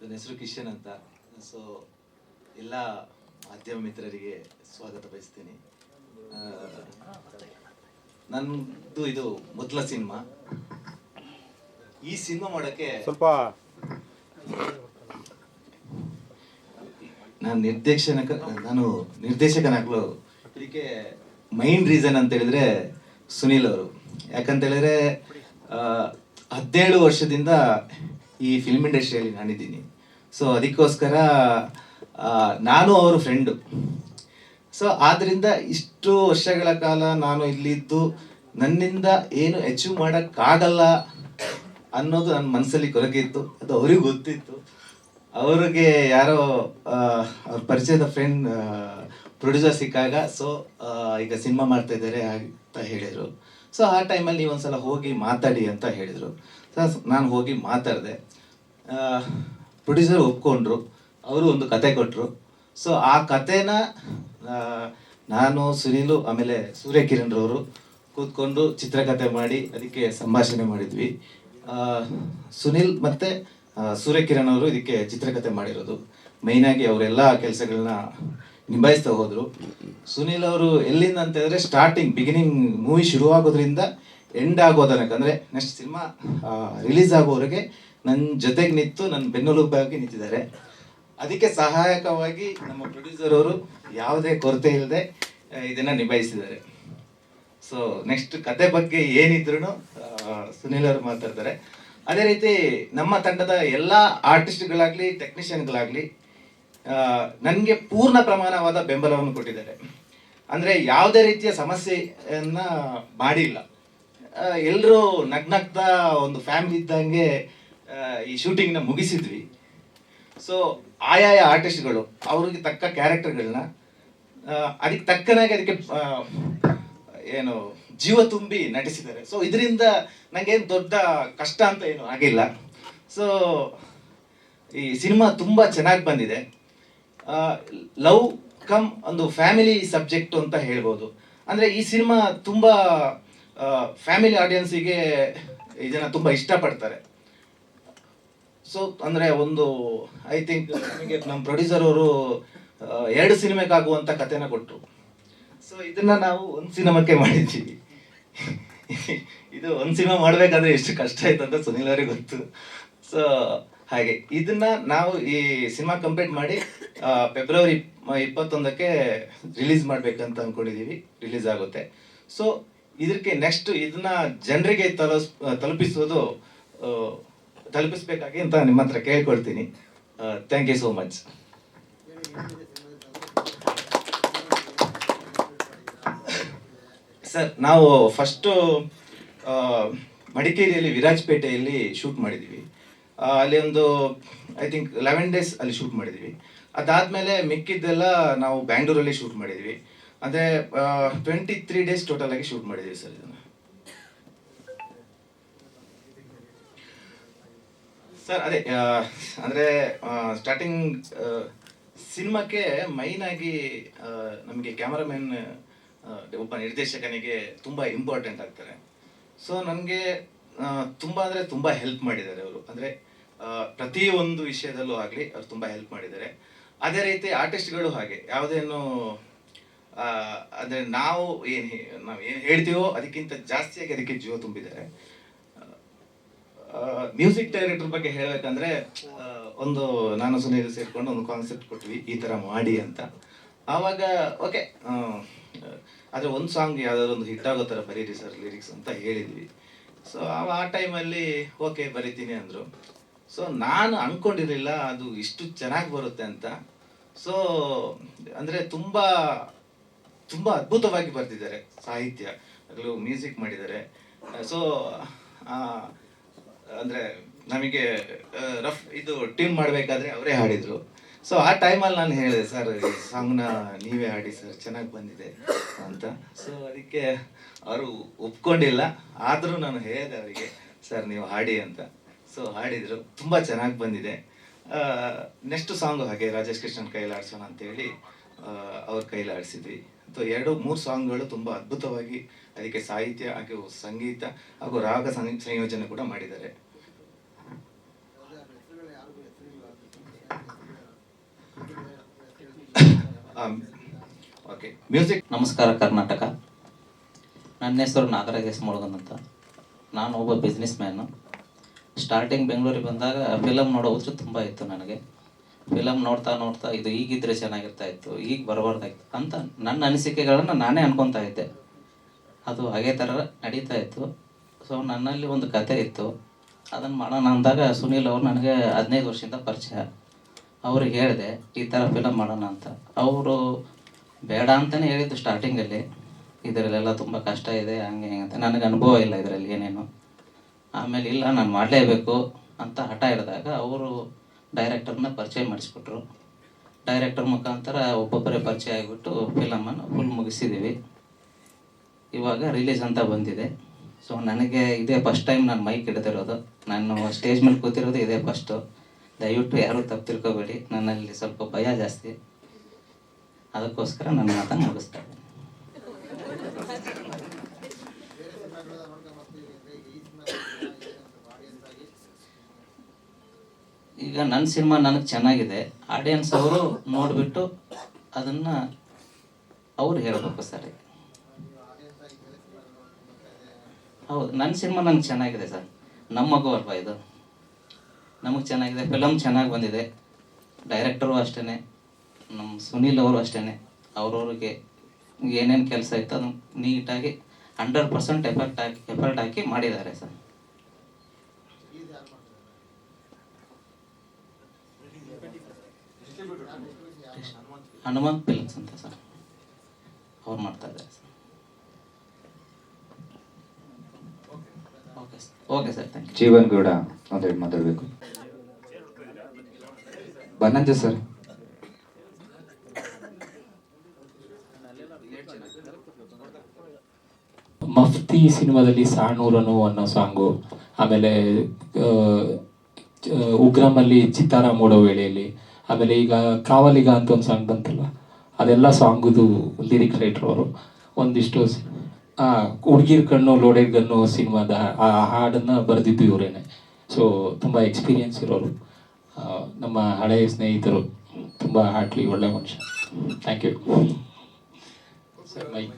ನನ್ನ ಹೆಸರು ಕಿಶನ್ ಅಂತ. ಸೊ ಎಲ್ಲ ಮಾಧ್ಯಮ ಮಿತ್ರರಿಗೆ ಸ್ವಾಗತ ಬಯಸ್ತೀನಿ. ನನ್ನದು ನಂದು ಇದು ಮೊದಲ ಸಿನಿಮಾ. ಈ ಸಿನಿಮಾ ಮಾಡೋಕ್ಕೆ ಸ್ವಲ್ಪ ನಾನು ನಿರ್ದೇಶನಕ ನಾನು ನಿರ್ದೇಶಕನಾಗಲು ಇದಕ್ಕೆ ಮೈನ್ ರೀಸನ್ ಅಂತ ಹೇಳಿದ್ರೆ ಸುನೀಲ್ ಅವರು. ಯಾಕಂತ ಹೇಳಿದ್ರೆ ಹದಿನೇಳು ವರ್ಷದಿಂದ ಈ ಫಿಲ್ಮ್ ಇಂಡಸ್ಟ್ರಿಯಲ್ಲಿ ನಾನಿದ್ದೀನಿ. ಸೊ ಅದಕ್ಕೋಸ್ಕರ ನಾನು ಅವರ ಫ್ರೆಂಡು ಸೊ ಆದ್ದರಿಂದ ಇಷ್ಟು ವರ್ಷಗಳ ಕಾಲ ನಾನು ಇಲ್ಲಿದ್ದು ನನ್ನಿಂದ ಏನು ಅಚೀವ್ ಮಾಡೋಕ್ಕಾಗಲ್ಲ ಅನ್ನೋದು ನನ್ನ ಮನಸ್ಸಲ್ಲಿ ಕೊರಗಿತ್ತು. ಅದು ಅವ್ರಿಗೆ ಗೊತ್ತಿತ್ತು. ಅವ್ರಿಗೆ ಯಾರೋ ಅವ್ರ ಪರಿಚಯದ ಫ್ರೆಂಡ್ ಪ್ರೊಡ್ಯೂಸರ್ ಸಿಕ್ಕಾಗ ಸೊ ಈಗ ಸಿನಿಮಾ ಮಾಡ್ತಾ ಇದ್ದಾರೆ ಅಂತ ಹೇಳಿದರು. ಸೊ ಆ ಟೈಮಲ್ಲಿ ಒಂದ್ಸಲ ಹೋಗಿ ಮಾತಾಡಿ ಅಂತ ಹೇಳಿದರು. ಸೊ, ನಾನು ಹೋಗಿ ಮಾತಾಡಿದೆ. ಪ್ರೊಡ್ಯೂಸರ್ ಒಪ್ಕೊಂಡ್ರು. ಅವರು ಒಂದು ಕತೆ ಕೊಟ್ಟರು ಸೊ ಆ ಕತೆನ ನಾನು, ಸುನೀಲು, ಆಮೇಲೆ ಸೂರ್ಯಕಿರಣ್ ರವರು ಕೂತ್ಕೊಂಡು ಚಿತ್ರಕಥೆ ಮಾಡಿ ಅದಕ್ಕೆ ಸಂಭಾಷಣೆ ಮಾಡಿದ್ವಿ. ಸುನಿಲ್ ಮತ್ತೆ ಸೂರ್ಯಕಿರಣ್ ಅವರು ಇದಕ್ಕೆ ಚಿತ್ರಕಥೆ ಮಾಡಿರೋದು. ಮೈನಾಗಿ ಅವರೆಲ್ಲ ಕೆಲಸಗಳನ್ನ ನಿಭಾಯಿಸ್ತಾ ಹೋದರು. ಸುನಿಲ್ ಅವರು ಎಲ್ಲಿಂದ ಅಂತ ಹೇಳಿದ್ರೆ ಸ್ಟಾರ್ಟಿಂಗ್ ಬಿಗಿನಿಂಗ್ ಮೂವಿ ಶುರುವಾಗೋದ್ರಿಂದ ಎಂಡ್ ಆಗೋ ತನಕ, ಅಂದ್ರೆ ನೆಕ್ಸ್ಟ್ ಸಿನಿಮಾ ರಿಲೀಸ್ ಆಗೋವರೆಗೆ ನನ್ನ ಜೊತೆಗೆ ನಿಂತು ನನ್ನ ಬೆನ್ನೆಲುಬಾಗಿ ನಿಂತಿದ್ದಾರೆ. ಅದಕ್ಕೆ ಸಹಾಯಕವಾಗಿ ನಮ್ಮ ಪ್ರೊಡ್ಯೂಸರ್ ಅವರು ಯಾವುದೇ ಕೊರತೆ ಇಲ್ಲದೆ ಇದನ್ನ ನಿಭಾಯಿಸಿದ್ದಾರೆ. ಸೊ ನೆಕ್ಸ್ಟ್ ಕತೆ ಬಗ್ಗೆ ಏನಿದ್ರು ಸುನಿಲ್ ಅವರು ಮಾತಾಡ್ತಾರೆ. ಅದೇ ರೀತಿ ನಮ್ಮ ತಂಡದ ಎಲ್ಲ ಆರ್ಟಿಸ್ಟ್ಗಳಾಗಲಿ ಟೆಕ್ನಿಷಿಯನ್ಗಳಾಗಲಿ ನನಗೆ ಪೂರ್ಣ ಪ್ರಮಾಣವಾದ ಬೆಂಬಲವನ್ನು ಕೊಟ್ಟಿದ್ದಾರೆ. ಅಂದ್ರೆ ಯಾವುದೇ ರೀತಿಯ ಸಮಸ್ಯೆಯನ್ನು ಮಾಡಿಲ್ಲ. ಎಲ್ಲರೂ ನಗ್ನಗ್ತಾ ಒಂದು ಫ್ಯಾಮಿಲಿ ಇದ್ದಂಗೆ ಈ ಶೂಟಿಂಗ್ನ ಮುಗಿಸಿದ್ವಿ. ಸೊ ಆಯಾಯ ಆರ್ಟಿಸ್ಟ್ಗಳು ಅವ್ರಿಗೆ ತಕ್ಕ ಕ್ಯಾರೆಕ್ಟರ್ಗಳನ್ನ ಅದಕ್ಕೆ ತಕ್ಕನಾಗಿ ಅದಕ್ಕೆ ಏನು, ಜೀವ ತುಂಬಿ ನಟಿಸಿದ್ದಾರೆ. ಸೊ ಇದರಿಂದ ನನಗೇನು ದೊಡ್ಡ ಕಷ್ಟ ಅಂತ ಏನು ಆಗಿಲ್ಲ. ಸೊ ಈ ಸಿನಿಮಾ ತುಂಬ ಚೆನ್ನಾಗಿ ಬಂದಿದೆ. ಲವ್ ಕಮ್ ಒಂದು ಫ್ಯಾಮಿಲಿ ಸಬ್ಜೆಕ್ಟ್ ಅಂತ ಹೇಳ್ಬೋದು. ಅಂದರೆ ಈ ಸಿನಿಮಾ ತುಂಬ ಫ್ಯಾಮಿಲಿ ಆಡಿಯನ್ಸಿಗೆ ಇದನ್ನು ತುಂಬ ಇಷ್ಟಪಡ್ತಾರೆ. ಸೊ ಅಂದ್ರೆ ಒಂದು ಐ ಥಿಂಕ್ ನಮಗೆ ನಮ್ಮ ಪ್ರೊಡ್ಯೂಸರ್ ಅವರು ಎರಡು ಸಿನಿಮಾಗಾಗುವಂತ ಕಥೆನ ಕೊಟ್ಟರು ಸೊ ಇದನ್ನ ನಾವು ಒಂದು ಸಿನಿಮಾಕ್ಕೆ ಮಾಡಿದ್ದೀವಿ. ಇದು ಒಂದು ಸಿನಿಮಾ ಮಾಡ್ಬೇಕಾದ್ರೆ ಎಷ್ಟು ಕಷ್ಟ ಆಯ್ತು ಅಂತ ಸುನಿಲ್ ಅವರಿಗೆ ಗೊತ್ತು. ಸೊ ಹಾಗೆ, ಇದನ್ನ ನಾವು ಈ ಸಿನಿಮಾ ಕಂಪ್ಲೀಟ್ ಮಾಡಿ ಫೆಬ್ರವರಿ ಇಪ್- ಇಪ್ಪತ್ತೊಂದಕ್ಕೆ ರಿಲೀಸ್ ಮಾಡಬೇಕಂತ ಅನ್ಕೊಂಡಿದೀವಿ ರಿಲೀಸ್ ಆಗುತ್ತೆ. ಸೊ ಇದಕ್ಕೆ ನೆಕ್ಸ್ಟ್ ಇದನ್ನ ಜನರಿಗೆ ತಲುಸ್, ತಲುಪಿಸೋದು ತಲುಪಿಸ್ಬೇಕಾಗಿ ಅಂತ ನಿಮ್ಮ ಹತ್ರ ಕೇಳ್ಕೊಳ್ತೀನಿ. Thank you so much sir ನಾವು ಫಸ್ಟು ಮಡಿಕೇರಿಯಲ್ಲಿ ವಿರಾಜಪೇಟೆಯಲ್ಲಿ ಶೂಟ್ ಮಾಡಿದ್ದೀವಿ ಅಲ್ಲಿ ಒಂದು ಐ ಥಿಂಕ್ ಲೆವೆನ್ ಡೇಸ್ ಅಲ್ಲಿ ಶೂಟ್ ಮಾಡಿದ್ದೀವಿ ಅದಾದಮೇಲೆ ಮಿಕ್ಕಿದ್ದೆಲ್ಲ ನಾವು ಬ್ಯಾಂಗ್ಳೂರಲ್ಲಿ ಶೂಟ್ ಮಾಡಿದ್ವಿ. ಅಂದರೆ ಟ್ವೆಂಟಿ ತ್ರೀ ಡೇಸ್ ಟೋಟಲ್ ಆಗಿ ಶೂಟ್ ಮಾಡಿದ್ದೀವಿ ಸರ್ ಇದನ್ನು. ಸರ್ ಅದೇ ಅಂದ್ರೆ ಸ್ಟಾರ್ಟಿಂಗ್ ಸಿನಿಮಾಕ್ಕೆ ಮೈನ್ ಆಗಿ ನಮಗೆ ಕ್ಯಾಮರಾಮನ್ ಒಬ್ಬ ನಿರ್ದೇಶಕನಿಗೆ ತುಂಬ ಇಂಪಾರ್ಟೆಂಟ್ ಆಗ್ತಾರೆ. ಸೊ ನನಗೆ ತುಂಬ ಅಂದರೆ ತುಂಬ ಹೆಲ್ಪ್ ಮಾಡಿದ್ದಾರೆ ಅವರು. ಅಂದರೆ ಪ್ರತಿಯೊಂದು ವಿಷಯದಲ್ಲೂ ಆಗಲಿ ಅವ್ರು ತುಂಬ ಹೆಲ್ಪ್ ಮಾಡಿದ್ದಾರೆ. ಅದೇ ರೀತಿ ಆರ್ಟಿಸ್ಟ್ಗಳು ಹಾಗೆ ಯಾವುದೇನು ಅಂದ್ರೆ ನಾವು ಏನು ನಾವು ಏನು ಹೇಳ್ತೀವೋ ಅದಕ್ಕಿಂತ ಜಾಸ್ತಿಯಾಗಿ ಅದಕ್ಕೆ ಜೀವ ತುಂಬಿದ್ದಾರೆ. ಮ್ಯೂಸಿಕ್ ಡೈರೆಕ್ಟರ್ ಬಗ್ಗೆ ಹೇಳಬೇಕಂದ್ರೆ ಒಂದು ನಾನು ಸುನೀಲ್ ಸೇರ್ಕೊಂಡು ಒಂದು ಕಾನ್ಸೆಪ್ಟ್ ಕೊಟ್ವಿ, ಈ ತರ ಮಾಡಿ ಅಂತ. ಆವಾಗ ಓಕೆ ಆದರೆ ಒಂದು ಸಾಂಗ್ ಯಾವ್ದಾದ್ರು ಒಂದು ಹಿಟ್ ಆಗೋ ತರ ಬರೀರಿ ಸರ್ ಲಿರಿಕ್ಸ್ ಅಂತ ಹೇಳಿದ್ವಿ. ಸೊ ಆ ಟೈಮಲ್ಲಿ ಓಕೆ ಬರಿತೀನಿ ಅಂದ್ರು. ಸೊ ನಾನು ಅನ್ಕೊಂಡಿರ್ಲಿಲ್ಲ ಅದು ಇಷ್ಟು ಚೆನ್ನಾಗಿ ಬರುತ್ತೆ ಅಂತ. ಸೊ ಅಂದ್ರೆ ತುಂಬಾ ತುಂಬಾ ಅದ್ಭುತವಾಗಿ ಬರ್ತಿದ್ದಾರೆ ಸಾಹಿತ್ಯ, ಅದರಲ್ಲೂ ಮ್ಯೂಸಿಕ್ ಮಾಡಿದ್ದಾರೆ. ಸೊ ಅಂದರೆ ನಮಗೆ ರಫ್ ಇದು ಟೀಮ್ ಮಾಡಬೇಕಾದ್ರೆ ಅವರೇ ಹಾಡಿದರು. ಸೊ ಆ ಟೈಮಲ್ಲಿ ನಾನು ಹೇಳಿದೆ, ಸರ್, ಈ ಸಾಂಗ್ನ ನೀವೇ ಹಾಡಿ, ಸರ್, ಚೆನ್ನಾಗಿ ಬಂದಿದೆ ಅಂತ. ಸೊ ಅದಕ್ಕೆ ಅವರು ಒಪ್ಕೊಂಡಿಲ್ಲ. ಆದರೂ ನಾನು ಹೇಳಿದೆ ಅವರಿಗೆ, ಸರ್, ನೀವು ಹಾಡಿ ಅಂತ. ಸೊ ಹಾಡಿದರು. ತುಂಬ ಚೆನ್ನಾಗಿ ಬಂದಿದೆ. ನೆಕ್ಸ್ಟ್ ಸಾಂಗ್ ಹಾಗೆ ರಾಜೇಶ್ ಕೃಷ್ಣನ್ ಕೈಲಿ ಆಡಿಸೋಣ ಅಂತೇಳಿ ಅವ್ರ ಕೈಲಿ ಆಡಿಸಿದ್ವಿ. ಸೊ ಎರಡು, ಮೂರು ಸಾಂಗ್ಗಳು ತುಂಬ ಅದ್ಭುತವಾಗಿ ಅದಕ್ಕೆ ಸಾಹಿತ್ಯ ಹಾಗೂ ಸಂಗೀತ ಹಾಗೂ ರಾಗ ಸಂಯೋಜನೆ ಕೂಡ ಮಾಡಿದ್ದಾರೆ. ಓಕೆ. ಮ್ಯೂಸಿಕ್. ನಮಸ್ಕಾರ, ಕರ್ನಾಟಕ. ನನ್ನ ಹೆಸರು ನಾಗರಾಜ್ ಎಸ್ ಮುಳುಗನ್ ಅಂತ. ನಾನು ಒಬ್ಬ ಬಿಸ್ನೆಸ್ ಮ್ಯಾನು ಸ್ಟಾರ್ಟಿಂಗ್ ಬೆಂಗಳೂರಿಗೆ ಬಂದಾಗ ಫಿಲಮ್ ನೋಡೋ ಹುಚ್ಚು ತುಂಬ ಇತ್ತು ನನಗೆ. ಫಿಲಮ್ ನೋಡ್ತಾ ನೋಡ್ತಾ ಇದು ಈಗಿದ್ರೆ ಚೆನ್ನಾಗಿರ್ತಾ ಇತ್ತು ಈಗ ಬರಬಾರ್ದಾಗಿತ್ತು ಅಂತ ನನ್ನ ಅನಿಸಿಕೆಗಳನ್ನು ನಾನೇ ಅನ್ಕೊತಾ ಇದ್ದೆ. ಅದು ಹಾಗೆ ಥರ ನಡೀತಾ ಇತ್ತು ಸೊ ನನ್ನಲ್ಲಿ ಒಂದು ಕತೆ ಇತ್ತು. ಅದನ್ನು ಮಾಡೋಣ ಅಂದಾಗ ಸುನೀಲ್ ಅವರು ನನಗೆ ಹದಿನೈದು ವರ್ಷದಿಂದ ಪರಿಚಯ. ಅವ್ರಿಗೆ ಹೇಳಿದೆ, ಈ ಥರ ಫಿಲಮ್ ಮಾಡೋಣ ಅಂತ. ಅವರು ಬೇಡ ಅಂತಲೇ ಹೇಳಿದ್ದು ಸ್ಟಾರ್ಟಿಂಗಲ್ಲಿ. ಇದರಲ್ಲೆಲ್ಲ ತುಂಬ ಕಷ್ಟ ಇದೆ, ಹಂಗೆ ಹಿಂಗೆ ಅಂತ. ನನಗೆ ಅನುಭವ ಇಲ್ಲ ಇದರಲ್ಲಿ ಏನೇನು. ಆಮೇಲೆ ಇಲ್ಲ, ನಾನು ಮಾಡಲೇಬೇಕು ಅಂತ ಹಠ ಹಿಡಿದಾಗ ಅವರು ಡೈರೆಕ್ಟರ್ನ ಪರಿಚಯ ಮಾಡಿಸ್ಬಿಟ್ರು ಡೈರೆಕ್ಟರ್ ಮುಖಾಂತರ ಒಬ್ಬೊಬ್ಬರೇ ಪರಿಚಯ ಆಗಿಬಿಟ್ಟು ಫಿಲಮನ್ನು ಫುಲ್ ಮುಗಿಸಿದ್ದೀವಿ ಇವಾಗ ರಿಲೀಸ್ ಅಂತ ಬಂದಿದೆ. ಸೊ ನನಗೆ ಇದೇ ಫಸ್ಟ್ ಟೈಮ್ ನಾನು ಮೈಕ್ ಹಿಡಿದಿರೋದು. ನಾನು ಸ್ಟೇಜ್ ಮೇಲೆ ಕೂತಿರೋದು ಇದೇ ಫಸ್ಟು ದಯವಿಟ್ಟು ಯಾರೂ ತಪ್ಪು ತಿಳ್ಕೊಬೇಡಿ. ನನ್ನಲ್ಲಿ ಸ್ವಲ್ಪ ಭಯ ಜಾಸ್ತಿ. ಅದಕ್ಕೋಸ್ಕರ ನನ್ನ ಮಾತನ್ನು ಮುಗಿಸ್ತಾ ಇದ್ದೀನಿ. ಈಗ ನನ್ನ ಸಿನಿಮಾ ನನಗೆ ಚೆನ್ನಾಗಿದೆ. ಆಡಿಯನ್ಸ್ ಅವರು ನೋಡಿಬಿಟ್ಟು ಅದನ್ನು ಅವ್ರು ಹೇಳಬೇಕು ಸರ್ ಹೌದು ನನ್ನ ಸಿನಿಮಾ ನನಗೆ ಚೆನ್ನಾಗಿದೆ ಸರ್. ನಮ್ಮ ಮಗು ಇದು? ನಮಗೆ ಚೆನ್ನಾಗಿದೆ ಫಿಲಮ್ ಚೆನ್ನಾಗಿ ಬಂದಿದೆ. ಡೈರೆಕ್ಟರು ಅಷ್ಟೇ ನಮ್ಮ ಸುನೀಲ್ ಅವರು ಅಷ್ಟೇ ಅವ್ರವ್ರಿಗೆ ಏನೇನು ಕೆಲಸ ಇತ್ತು ಅದನ್ನು ನೀಟಾಗಿ ಹಂಡ್ರೆಡ್ ಪರ್ಸೆಂಟ್ ಎಫೆಕ್ಟ್ ಹಾಕಿ ಎಫರ್ಟ್ ಹಾಕಿ ಮಾಡಿದ್ದಾರೆ ಸರ್. ಹನುಮಂತ್ ಫಿಲ್ಮ್ಸ್ ಅಂತ ಸರ್ ಅವ್ರು ಮಾಡ್ತಾ ಇದ್ದಾರೆ sir okay sir okay sir thank you Jeevan Gowda ಒಂದೆರಡು ಮಾತಾಡಬೇಕು. ಬನ್ನಂಜ ಸರ್ ಮಫ್ತಿ ಸಿನಿಮಾದಲ್ಲಿ ಸಾಣೂರನು ಅನ್ನೋ ಸಾಂಗು ಆಮೇಲೆ ಉಗ್ರಮಲ್ಲಿ ಚಿತ್ತಾರ ಮೂಡೋ ವೇಳೆಯಲ್ಲಿ ಆಮೇಲೆ ಈಗ ಕಾವಲಿಗ ಅಂತ ಒಂದು ಸಾಂಗ್ ಬಂತಲ್ಲ, ಅದೆಲ್ಲ ಸಾಂಗುದು ಲಿರಿಕ್ ರೈಟರ್ ಅವರು. ಒಂದಿಷ್ಟು ಹುಡುಗಿರ್ ಕಣ್ಣು ಲೋಡೆಡ್ ಗನ್ನು ಸಿನಿಮಾದ ಆ ಹಾಡನ್ನು ಬರೆದಿದ್ದು ಇವರೇನೆ. ಸೊ ತುಂಬ ಎಕ್ಸ್ಪೀರಿಯನ್ಸ್ ಇರೋರು. ನಮ್ಮ ಹಳೆಯ ಸ್ನೇಹಿತರು. ತುಂಬ ಹಾಟ್ಲಿ ಒಳ್ಳೆ ಮನುಷ್ಯ. Thank you sir mic